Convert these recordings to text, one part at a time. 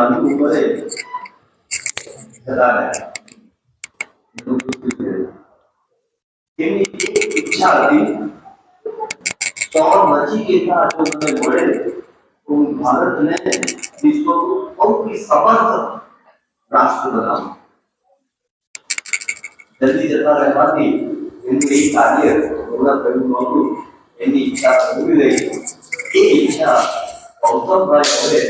लाने की ऊपर चला है इच्छा थी नजी के था जो मैंने बोले तो भारत ने विश्व को बहुत ही समर्थ राष्ट्र बना જલ્દી જતા રહેવાથી એમનું એ કાર્ય પૂર્ણ થયું નહોતું એની ઈચ્છા પૂરી રહી એ ઈચ્છા ગૌતમભાઈ હવે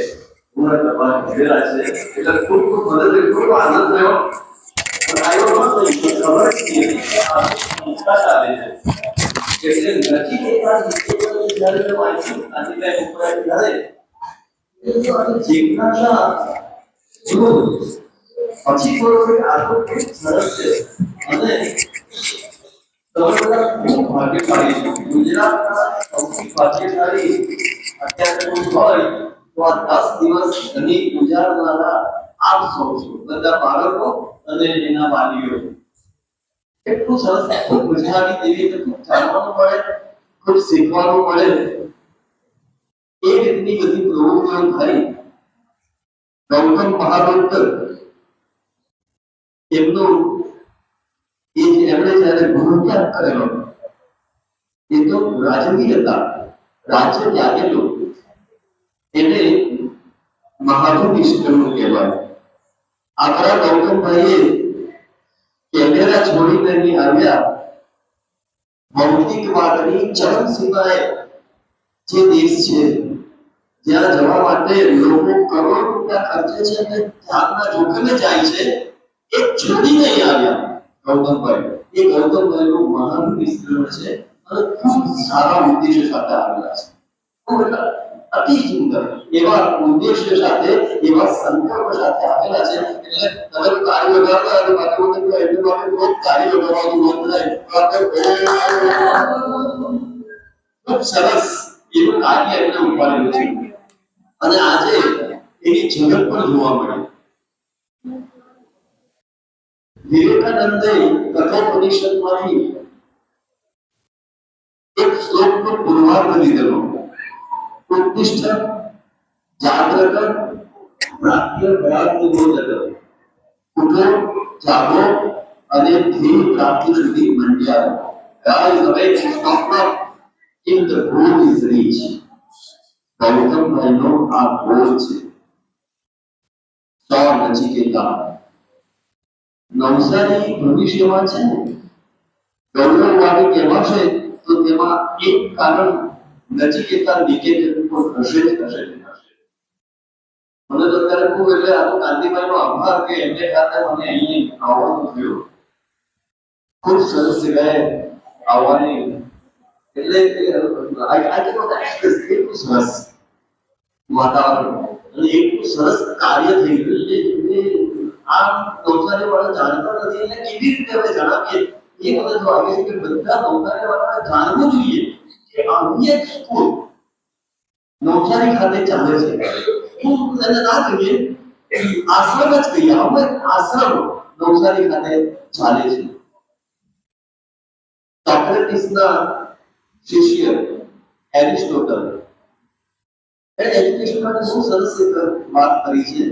কোনো একটা ঘের আছে এটা খুব খুব মজাদের মানে খুব আনন্দদায়ক ভাগ্যশালী গুজরাট সবচেয়ে ভাগ্যশালী અત્યારે કોઈ હોય और 10 दिवस शनि पूजा द्वारा आप समझो बच्चा बालक को अने लेना वाली हो एक तो सरस पूजा भी देवी तक जानवर पड़े कुछ सिखवानो पड़े एक इतनी बड़ी प्रभु को भाई गौतम महाभक्त એમનો એ જે એમણે જયારે ગુરુ ત્યાગ કરેલો એ તો રાજવી હતા રાજ્ય ત્યાગેલો એને મહાનું વિષ્ણુ કહેવાય આપણા ગૌતમભાઈએ કેમેરા છોડીને અહીં આવ્યા ભૌતિકવાદની ચરમ સીમાએ જે દેશ છે જ્યાં જવા માટે લોકો કરોડો રૂપિયા ખર્ચે છે અને જાનના જોખમે જાય છે એ છોડીને અહીં આવ્યા ગૌતમભાઈ એ ગૌતમભાઈનું મહાન વિસ્તરણ છે અને ખૂબ સારા ઉદ્દેશો સાથે આવેલા છે અતિ સુંદર એવા ઉદ્દેશ્ય સાથે એવા સંકલ્પ સાથે આવેલા છે એટલે તમે કાર્ય કરતા અને માત્ર માત્ર એટલું માટે ખૂબ કાર્ય કરવાનું મન થાય ખૂબ સરસ એવું કાર્ય એમને ઉપાડેલું છે અને આજે એની ઝલક પણ જોવા મળે વિવેકાનંદે કઠોપનિષદમાંથી એક શ્લોકનો પૂર્વાર્ધ લીધેલો उद्दिष्ट जागृत प्राप्य व्याप्ति हो जगत उठो जागो अने धी प्राप्ति शुद्धि मंडिया God is awake and comfort in the goal is reached. Gautam बहनों आप बोझ से સૌ નચિકેતા નવસારી ભવિષ્યમાં છે ગૌરવ વાળી કહેવાશે તો તેમાં એક કારણ नजी के पार्लियामेंट के एक प्रोफेसर जयेश गजनी। उन्होंने डॉक्टर कोल्ले और गांधी पर आभार के ऐसे हाथ माने आई और उठियो। कुछ सरस विचार आवाजें। એટલે આ આ તો એક સ્વીકૃતિ છે ખાસ માતાનો એટલે એક સરસ કાર્ય થઈયું છે કે આ પોતાના વાળા જાણતો નથી કેબી રીતે જાણapie એવો તો આ વિશે બરતતો કહેવા જાનવું જોઈએ कि I'm yet school. नौशारी खाते चलने से तू मैंने ना कहिए आश्रम च गया हूं मैं आश्रम नौशारी खाते चाले से सॉक्रेटिस ना शिष्य एरिस्टोटल એ એજ્યુકેશન માટે શું સરસ એક વાત કરી છે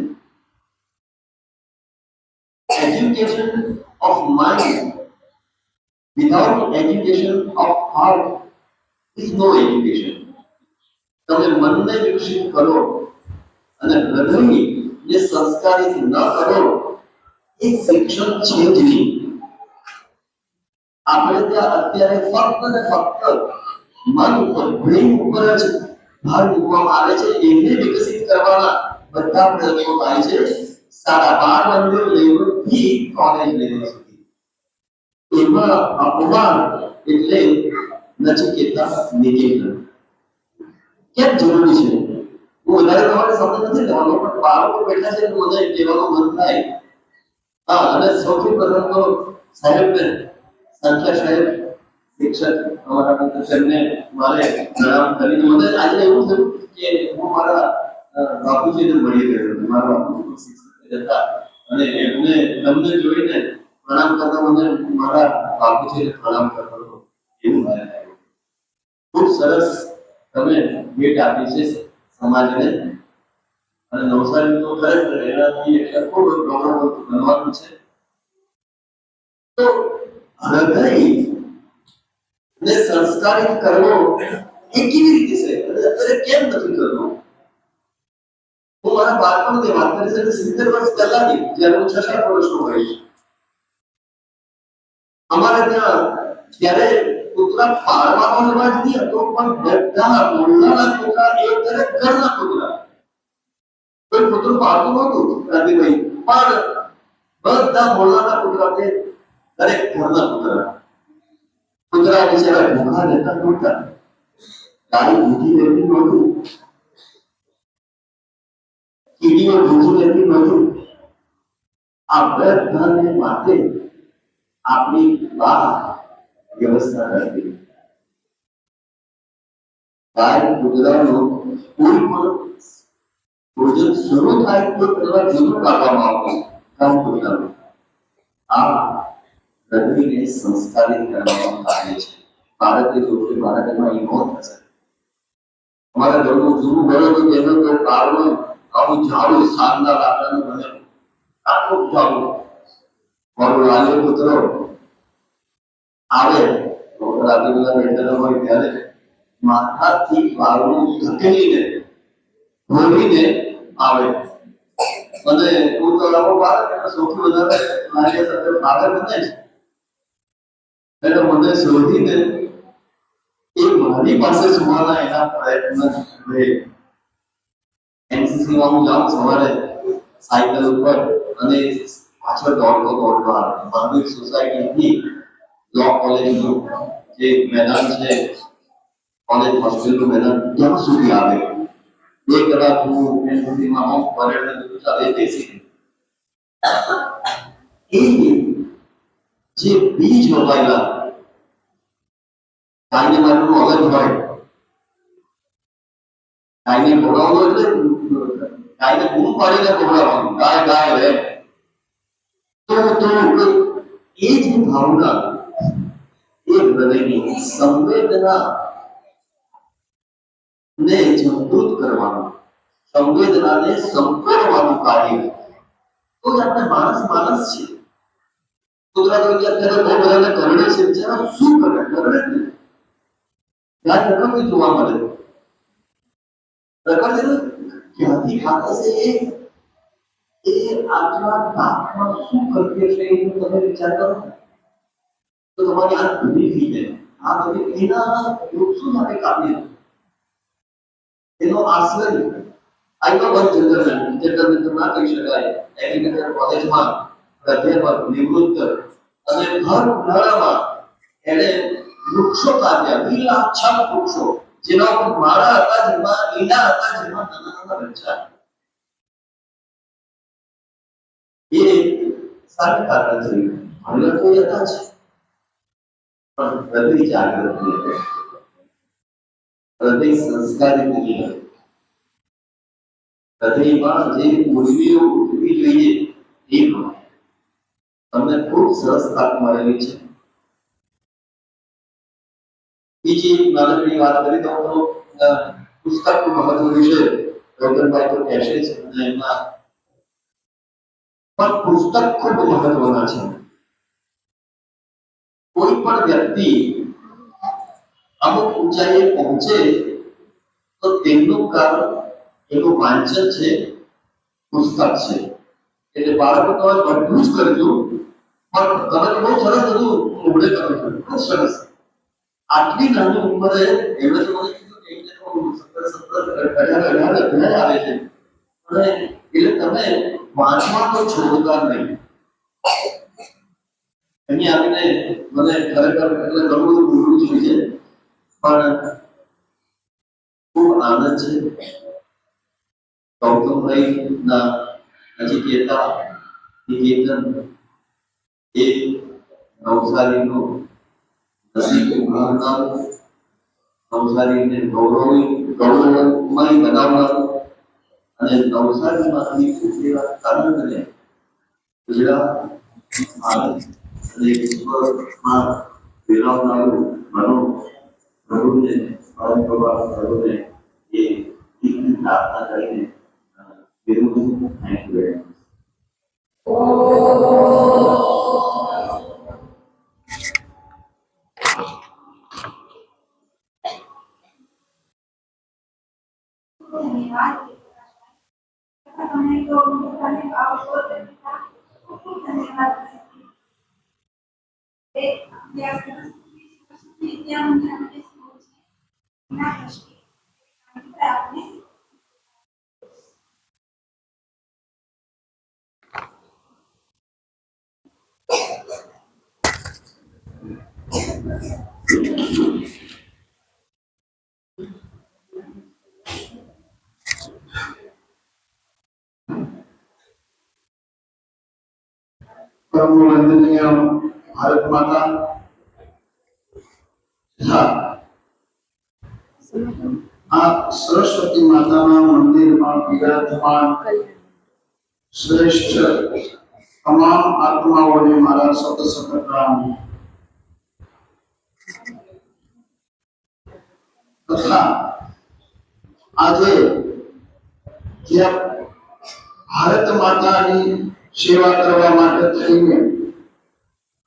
education of mind without education of heart નો એજ્યુકેશન તમે મનને વિકસિત કરો અને હૃદયને સંસ્કારિત ન કરો એ શિક્ષણ છે જ નહીં આપણે ત્યાં અત્યારે ફક્ત ને ફક્ત મન ઉપર બ્રેન ઉપર જ ભાર મૂકવામાં આવે છે એને વિકસિત કરવાના બધા પ્રયત્નો થાય છે સાડા બાર મંદિર લેવલ થી કોલેજ લેવલ સુધી એમાં અપવાદ એટલે મારે પ્રણામ કરીને મને આજે એવું કે હું મારા બાપુજીને મળી ગયો મારા બાપુજી શિક્ષક અને એમને તમને જોઈને પ્રણામ કરતા મને મારા બાપુજીને પ્રણામ કરતા ખૂબ સરસ તમે ભેટ આપી છે સમાજને અને નવસારી તો ખરેખર એનાથી એક ખૂબ ગૌરવ બનવાનું છે તો હૃદય ને સંસ્કારિત કરવો એ કેવી રીતે છે અને અત્યારે કેમ નથી કરવું હું મારા બાળપણની વાત કરી છે સિત્તેર વર્ષ પહેલાની જ્યારે હું છઠ્ઠા વર્ષનો હોય અમારે ત્યાં ત્યારે तुला फार वादळवाद येतो पण गड्डा मोडणारा तुला एक जरा गरजा तुला पण कुठून पाहतो नव्हतो रात्रीबाई पण गड्डा मोडणारा कुठला ते दरेक ठरला कुठला कुत्रा बिचारा भोगा देता नव्हता काही भीती देती नव्हती किडीवर भोजू देती नव्हती आपल्या धन माते आपली वाह વ્યવસ્થા નથી બાર ગુજરાતનો પૂર્વ ભોજન શરૂ થાય તો કરવા જૂનું કાઢવામાં આવતું કામ ગુજરાતનું આ હૃદયને સંસ્કારિત કરવામાં આવે છે ભારતીય લોકો ભારતમાં એ નોંધ થશે અમારા ઘરનું જૂનું ઘર હતું તેનો તો બારનો આવું ઝાડું શાનદાર લાકડાનું બનેલું આટલું ઝાડું મારો રાજો પુત્ર આવે તો રાબીલા વેદના હોય ત્યારે માથાથી વાળું ધકેલીને ધોઈને આવે અને હું તો રમો બાળક એટલે સૌથી વધારે મારી સાથે બાળક બને છે એટલે મને શોધીને એ મારી પાસે સુવાના એના પ્રયત્ન રહે એનસીસી માં હું જાઉં સવારે સાયકલ ઉપર અને પાછળ દોડતો દોડતો આવે માનવિક સોસાયટીથી લો કોલેજનું જે મેદાન છે કોલેજ હોસ્ટેલનું મેદાન ત્યાં સુધી આવે એ કદાચ હું સુધીમાં હું પર્યટન ચાલે દેશી એ જે બીજ રોપાયેલા કાંઈ મારું અલગ હોય કાંઈને બોલાવવો એટલે કાંઈને બૂમ પાડીને બોલાવવાનું ગાય ગાય રહે તો તો એ જ ભાવના હૃદયની સંવેદના ને જાગૃત કરવાનું સંવેદનાને સંપૂર્ણવાનું કાર્ય તો જ આપણે માણસ માણસ છીએ કુદરતો કે અત્યારે બહુ બધાને કરડે છે બિચારા શું કરે કરડે ધ્યાન રકમ જોવા મળે રકમ જ્યાંથી ખાતા છે એ એ આટલા તાપમાં શું કરીએ છે એનું તમે વિચાર કરો તો તમારી આ ધૂની થઈ જાય આ ધૂની એના વૃક્ષો માટે કાપી એનો આશ્રય નિવૃત્ત વૃક્ષો જેના ઉપર એ સારી કારણ છે पर हृदय जागृत नहीं हृदय संस्कारित नहीं હૃદયમાં જે મૂલ્યો ઉઠવી જોઈએ એ તમને ખૂબ સરસ તક મળેલી છે બીજી એક નાનકડી વાત કરી તો હું પુસ્તકનું મહત્વ વિશે ગૌતમભાઈ તો કહેશે જ એમના પણ પુસ્તક ખૂબ મહત્વના છે કોઈ પણ વ્યક્તિ અમુક ઊંચાઈએ પહોંચે તો તેમનું કારણ એનું વાંચન છે પુસ્તક છે એટલે બાળકો તમે બધું જ કરજો પણ તમે બહુ સરસ હતું ઉમરે કરો છો બહુ સરસ આટલી નાની ઉંમરે એમણે તો મને કીધું કે એટલે સત્તર સત્તર અઢાર અઢાર અઢાર આવે છે અને એટલે તમે વાંચવા તો છોડતા નહીં અહીંયા આવીને મને ખરેખર એટલે ઘણું બધું ભૂલવું થયું છે પણ ખૂબ આનંદ છે ગૌતમભાઈના કેતા નિકેતન એ નવસારીનો નસીબ નવસારીને ગૌરવી ગૌરવમય બનાવનાર અને નવસારીમાંથી એવા કારણને ગુજરાત విరామాలు మనం ప్రభుని ప్రభుని ఈ ప్రార్థన కలిగి తిరుగుతూ ఆయనకు వెళ్ళాము విద్యాసనం విద్యా ఉండాలని నా దృష్టి ప్రార్థనే ప్రభులందరినీ భారత్ మాత સરસ્વતી માતાના મંદિરમાં વિરાજમાન શ્રેષ્ઠ તમામ આત્માઓને મારા સત સત પ્રણામ તથા આજે ભારત માતાની સેવા કરવા માટે થઈને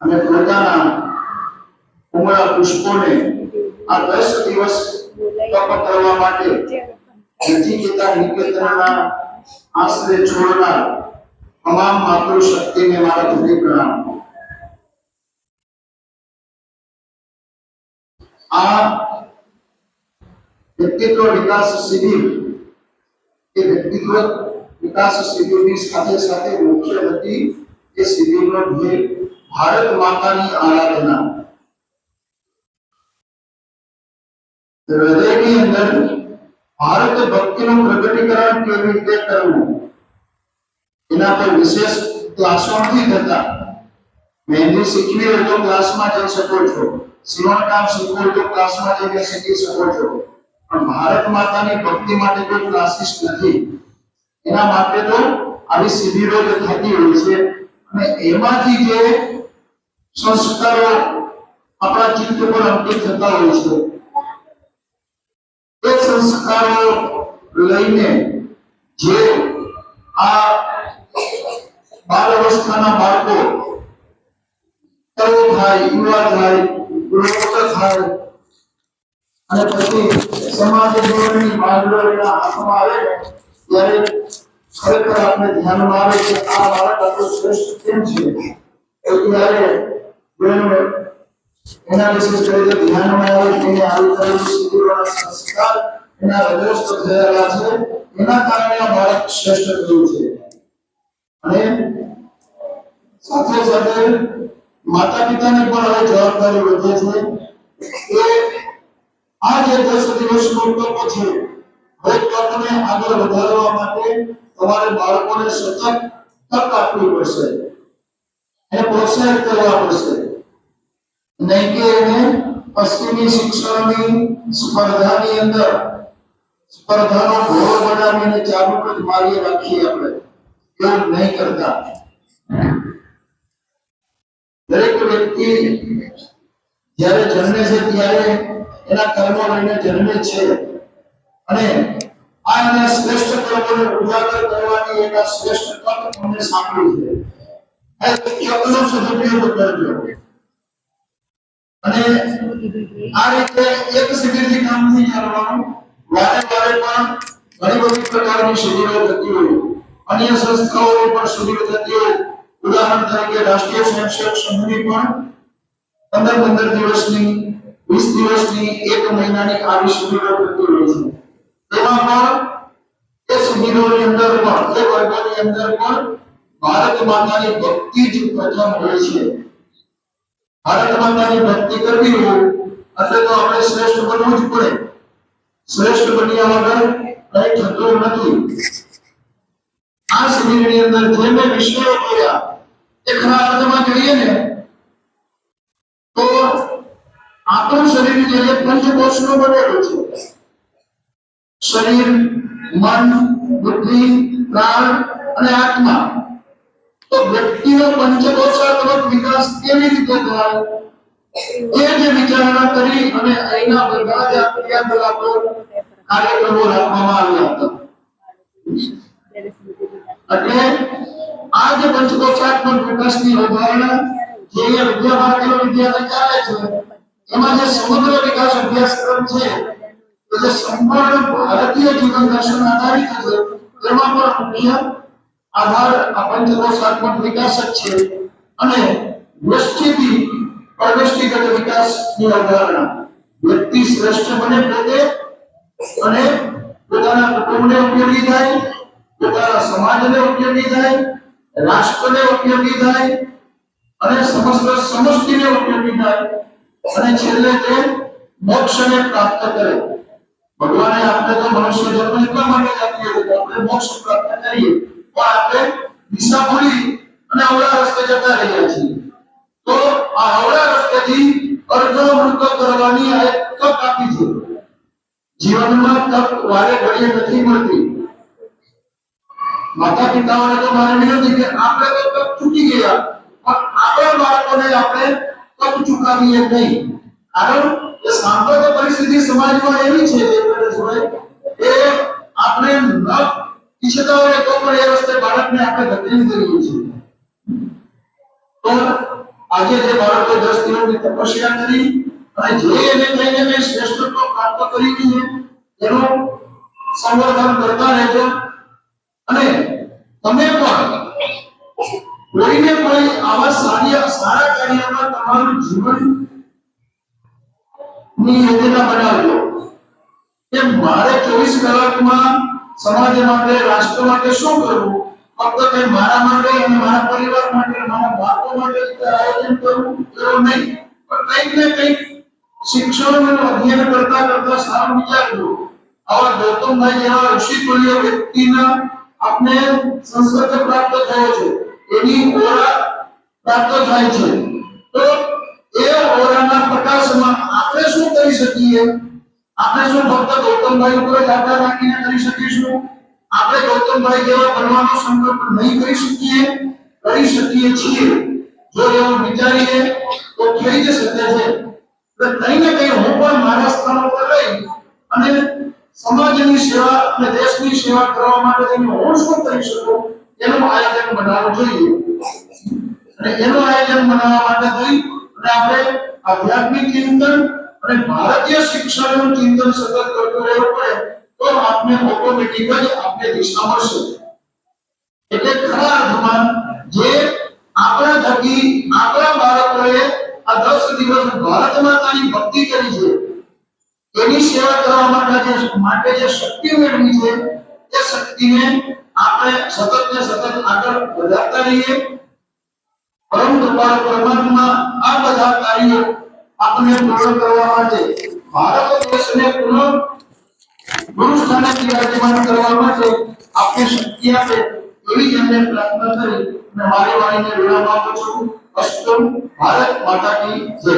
અને પ્રજાના ઉમળા પુષ્પોને આ દસ દિવસ તપ કરવા માટે નજીકેતા નિકેતનના આશરે છોડનાર તમામ માતૃશક્તિને મારા હૃદય પ્રણામ આ વ્યક્તિત્વ વિકાસ શિબિર એ વ્યક્તિત્વ વિકાસ શિબિરની સાથે સાથે મુખ્ય હતી એ શિબિરનો ધ્યેય ભારત માતાની આરાધના પ્રવૃત્તિનું પ્રગટીકરણ કેવી રીતે કરવું એના પર વિશેષ ક્લાસો નથી થતા મહેંદી શીખવી હોય તો ક્લાસમાં જઈ શકો છો સિવણ કામ શીખવું હોય તો ક્લાસમાં જઈને શીખી શકો છો પણ ભારત માતાની ભક્તિ માટે કોઈ ક્લાસીસ નથી એના માટે તો આવી શિબિરો જે થતી હોય છે અને એમાંથી જે સંસ્કારો આપણા ચિત્ત પર અંકિત થતા હોય છે એ સંસ્કારો લઈને જે આ બાળ અવસ્થાના બાળકો તરુણ થાય યુવા થાય ગુણવત્તા થાય અને પછી સમાજ જીવનની બાંધવોના હાથમાં આવે ત્યારે ખરેખર આપણે ધ્યાનમાં આવે કે આ બાળક આપણું શ્રેષ્ઠ કેમ છે ત્યારે એનાલિસિસ કરે તો ધ્યાનમાં આવે કે આવી તરફ સુધી સંસ્કાર નારો જોસ્ત ધરાતું ના કારણે મારું સ્પષ્ટ કર્યું છે અને સધે સધે માતા-પિતા ની પર હવે જવાબદારી વધે છે કે આ જે 10 વર્ષનો કોચ છે દરેક કદને આગળ વધારવા માટે તમારે બાળકોને સખત સખત કરવું પડશે અને પોષણ કરવું પડશે નહી કે એ ફક્ત ની શિક્ષણની સુપર ગાની અંદર સ્પર્ધાનો ઘોડો બનાવીને ચાલુ જ મારી રાખીએ આપણે યોગ નહીં કરતા દરેક વ્યક્તિ જ્યારે જન્મે છે ત્યારે એના કર્મ લઈને જન્મે છે અને આ એના શ્રેષ્ઠ કર્મોને ઉજાગર કરવાની એના શ્રેષ્ઠ તક તમને સાંભળ્યું છે એનો સદુપયોગ કરજો અને આ રીતે એક સિદ્ધિથી કામ નહીં ચાલવાનું ત્યારે ત્યારે પણ ઘણી બધી પ્રકારની શિબિરો થતી હોય અન્ય સંસ્થાઓની પણ શિબિરો થતી હોય ઉદાહરણ તરીકે રાષ્ટ્રીય સ્વયંસેવક સંઘની પણ પંદર પંદર દિવસની વીસ દિવસની એક મહિનાની આવી શિબિરો થતી હોય છે તેમાં પણ એ શિબિરોની અંદર પણ એ અંદર પણ ભારત માતાની ભક્તિ જ પ્રથમ હોય છે ભારત માતાની ભક્તિ કરવી હોય એટલે તો આપણે શ્રેષ્ઠ બનવું જ પડે શ્રેષ્ઠ બન્યા વગર કઈ થતું નથી આ શરીરની અંદર જે મેં વિષયો કર્યા એ ખરા અર્થમાં કહીએ ને તો આપણું શરીર જે પંચકોષનું બનેલું છે શરીર મન બુદ્ધિ પ્રાણ અને આત્મા તો વ્યક્તિનો પંચકોષાત્મક વિકાસ કેવી રીતે થાય જે વિચારણા કરી અને એના બધા જ ક્રિયાકલાપ કાર્યક્રમો રાખવામાં આવ્યા હતા એટલે આ જે પંચકોષાત્મક વિકાસની અવધારણા જે વિદ્યા ભારતીય વિદ્યાલય ચાલે છે એમાં જે સમગ્ર વિકાસ અભ્યાસક્રમ છે જે સંપૂર્ણ ભારતીય જીવન દર્શન આધારિત છે એમાં પણ મુખ્ય આધાર આ પંચકોષાત્મક વિકાસ જ છે અને નિશ્ચિત પ્રવેષ્ટિગત વિકાસની અવધારણા વ્યક્તિ શ્રેષ્ઠ બને પોતે અને પોતાના કુટુંબને ઉપયોગી થાય પોતાના સમાજને ઉપયોગી થાય રાષ્ટ્રને ઉપયોગી થાય અને સમસ્ત સમષ્ટિને ઉપયોગી થાય અને છેલ્લે તે મોક્ષને પ્રાપ્ત કરે ભગવાને આપણે તો મનુષ્ય જન્મ એટલા માટે આપીએ કે આપણે મોક્ષ પ્રાપ્ત કરીએ પણ આપણે દિશા ભૂલી અને અવળા રસ્તે જતા રહ્યા છીએ तो आहवड़ा रस्ता जी और जो मुक्त करवानी है सब काफी थी जीवन में तब वाले बड़े नहीं मिलते माता पिता वाले तो मारे मिले नहीं थे आप लोग तब तो चुकी गया और आप लोग बालकों ने आपने तब चुका भी है नहीं कारण ये सांप्रदायिक परिस्थिति समाज में ये भी छेद कर रहे ये आपने न किशता वाले तो पर ये रस्ते बालक ने आपने धक्के नहीं दे रही तो આજે જે બાળકે 10 દિવસની તપસ્યા કરી અને જે એને કહીને મેં શ્રેષ્ઠત્વ પ્રાપ્ત કરી છે એનું સંવર્ધન કરતા રહેજો અને તમે પણ કોઈને કોઈ આવા સારી સારા કાર્યમાં તમારું જીવન ની યોજના બનાવજો કે મારે ચોવીસ કલાકમાં સમાજ માટે રાષ્ટ્ર માટે શું કરવું કંઈક ને કંઈક આપણે સંસ્કૃત પ્રાપ્ત થયો છે એની ઓરા પ્રાપ્ત થાય છે તો એ ઓરાના પ્રકાશમાં આપણે શું કરી શકીએ આપણે શું ફક્ત ગૌતમભાઈ ઉપર જ રાખીને કરી શકીશું આપણે ગૌતમભાઈ જેવા બનવાનો સંકલ્પ નહીં કરી શકીએ કરી શકીએ છીએ જો એવું વિચારીએ તો થઈ જ શકે છે એટલે ને કંઈ હું પણ મારા સ્થાન ઉપર લઈ અને સમાજની સેવા અને દેશની સેવા કરવા માટે જઈને હું શું કરી શકું એનું આયોજન બનાવવું જોઈએ અને એનું આયોજન બનાવવા માટે થઈ અને આપણે આધ્યાત્મિક ચિંતન અને ભારતીય શિક્ષણનું ચિંતન સતત કરતું રહેવું પડે તો આપને ઓટોમેટિક આપને દિશા મળશે એટલે ખરા અર્થમાં જે આપણા થકી આપણા બાળકોએ આ 10 દિવસ ભારત માતાની ભક્તિ કરી છે એની સેવા કરવા માટે જે માટે જે શક્તિ મેળવી છે એ શક્તિને આપણે સતત ને સતત આગળ વધારતા રહીએ પરંતુ કૃપા પરમાત્મા આ બધા કાર્યો આપણે પૂર્ણ કરવા માટે ભારત દેશને પૂર્ણ ગુરુસ્થાને વિરાજમાન કરવા માટે આપની શક્તિ આપે એવી એમને પ્રાર્થના કરી અને મારી વાણીને વિરામ આપું છું અસ્તુ ભારત માતા કી જય